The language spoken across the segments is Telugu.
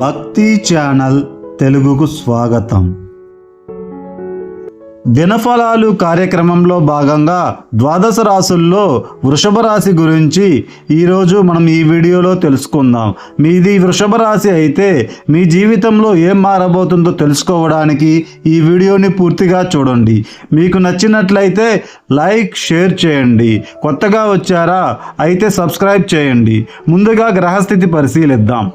భక్తి ఛానల్ తెలుగుకు స్వాగతం. దినఫలాలు కార్యక్రమంలో భాగంగా ద్వాదశ రాసుల్లో వృషభ రాశి గురించి ఈరోజు మనం ఈ వీడియోలో తెలుసుకుందాం. మీది వృషభ రాశి అయితే మీ జీవితంలో ఏం మారబోతుందో తెలుసుకోవడానికి ఈ వీడియోని పూర్తిగా చూడండి. మీకు నచ్చినట్లయితే లైక్ షేర్ చేయండి. కొత్తగా వచ్చారా? అయితే సబ్స్క్రైబ్ చేయండి. ముందుగా గ్రహస్థితి పరిశీలిద్దాం.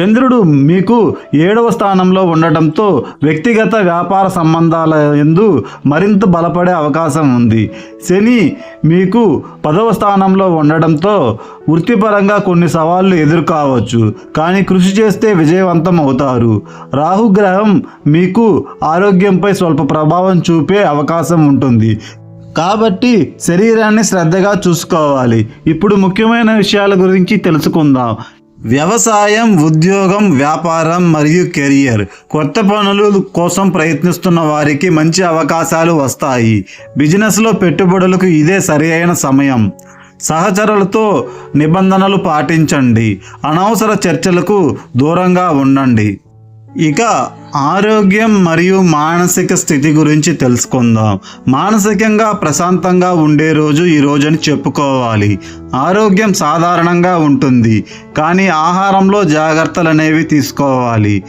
చంద్రుడు మీకు ఏడవ స్థానంలో ఉండటంతో వ్యక్తిగత వ్యాపార సంబంధాల ఎందు మరింత బలపడే అవకాశం ఉంది. శని మీకు పదవ స్థానంలో ఉండడంతో వృత్తిపరంగా కొన్ని సవాళ్ళు ఎదుర్కోవచ్చు కానీ కృషి చేస్తే విజయవంతం అవుతారు. రాహుగ్రహం మీకు ఆరోగ్యంపై స్వల్ప ప్రభావం చూపే అవకాశం ఉంటుంది. కాబట్టి శరీరాన్ని శ్రద్ధగా చూసుకోవాలి. ఇప్పుడు ముఖ్యమైన విషయాల గురించి తెలుసుకుందాం. వ్యవసాయం ఉద్యోగం వ్యాపారం మరియు కెరియర్ కొత్త పనులు కోసం ప్రయత్నిస్తున్న వారికి మంచి అవకాశాలు వస్తాయి. బిజినెస్లో పెట్టుబడులకు ఇదే సరి అయిన సమయం. సహచరులతో నిబంధనలు పాటించండి. అనవసర చర్చలకు దూరంగా ఉండండి. ఇక ఆరోగ్యం మరియు మానసిక స్థితి గురించి తెలుసుకుందాం. మానసికంగా ప్రశాంతంగా ఉండే రోజు ఈ రోజని చెప్పుకోవాలి. ఆరోగ్యం సాధారణంగా ఉంటుంది కానీ ఆహారంలో జాగ్రత్తలు అనేవి తీసుకోవాలి.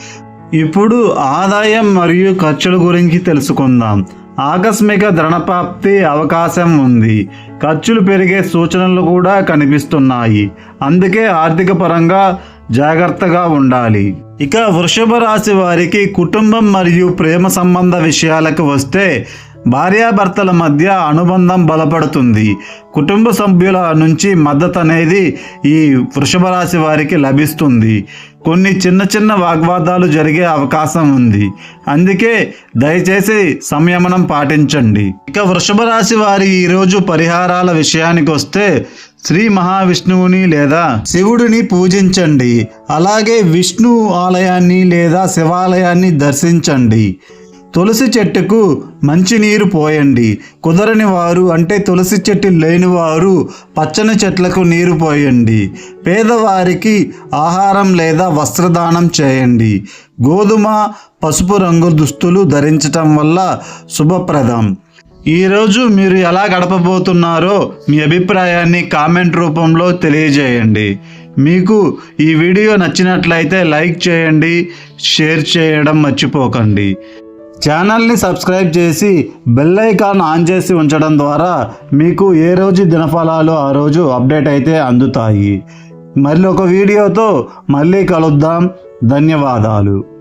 ఇప్పుడు ఆదాయం మరియు ఖర్చుల గురించి తెలుసుకుందాం. ఆకస్మిక ధనప్రాప్తి అవకాశం ఉంది. ఖర్చులు పెరిగే సూచనలు కూడా కనిపిస్తున్నాయి. అందుకే ఆర్థిక పరంగా జాగ్రత్తగా ఉండాలి. ఇక వృషభ రాశి వారికి కుటుంబం మరియు ప్రేమ సంబంధ విషయాలకు వస్తే భార్యాభర్తల మధ్య అనుబంధం బలపడుతుంది. కుటుంబ సభ్యుల నుంచి మద్దతు అనేది ఈ వృషభ రాశి వారికి లభిస్తుంది. కొన్ని చిన్న చిన్న వాగ్వాదాలు జరిగే అవకాశం ఉంది. అందుకే దయచేసి సంయమనం పాటించండి. ఇక వృషభ రాశి వారి ఈరోజు పరిహారాల విషయానికి వస్తే శ్రీ మహావిష్ణువుని లేదా శివుడిని పూజించండి. అలాగే విష్ణు ఆలయాన్ని లేదా శివాలయాన్ని దర్శించండి. తులసి చెట్టుకు మంచినీరు పోయండి. కుదరని వారు అంటే తులసి చెట్టు లేని వారు పచ్చని చెట్లకు నీరు పోయండి. పేదవారికి ఆహారం లేదా వస్త్రదానం చేయండి. గోధుమ పసుపు రంగు దుస్తులు ధరించటం వల్ల శుభప్రదం. ఈరోజు మీరు ఎలా గడపబోతున్నారో మీ అభిప్రాయాన్ని కామెంట్ రూపంలో తెలియజేయండి. మీకు ఈ వీడియో నచ్చినట్లయితే లైక్ చేయండి షేర్ చేయడం మర్చిపోకండి. ఛానల్ని సబ్స్క్రైబ్ చేసి బెల్ ఐకాన్ ఆన్ చేసి ఉంచడం ద్వారా మీకు ఏ రోజు దినఫలాలు ఆ రోజు అప్డేట్ అయితే అందుతాయి. మళ్ళీ ఒక వీడియోతో మళ్ళీ కలుద్దాం. ధన్యవాదాలు.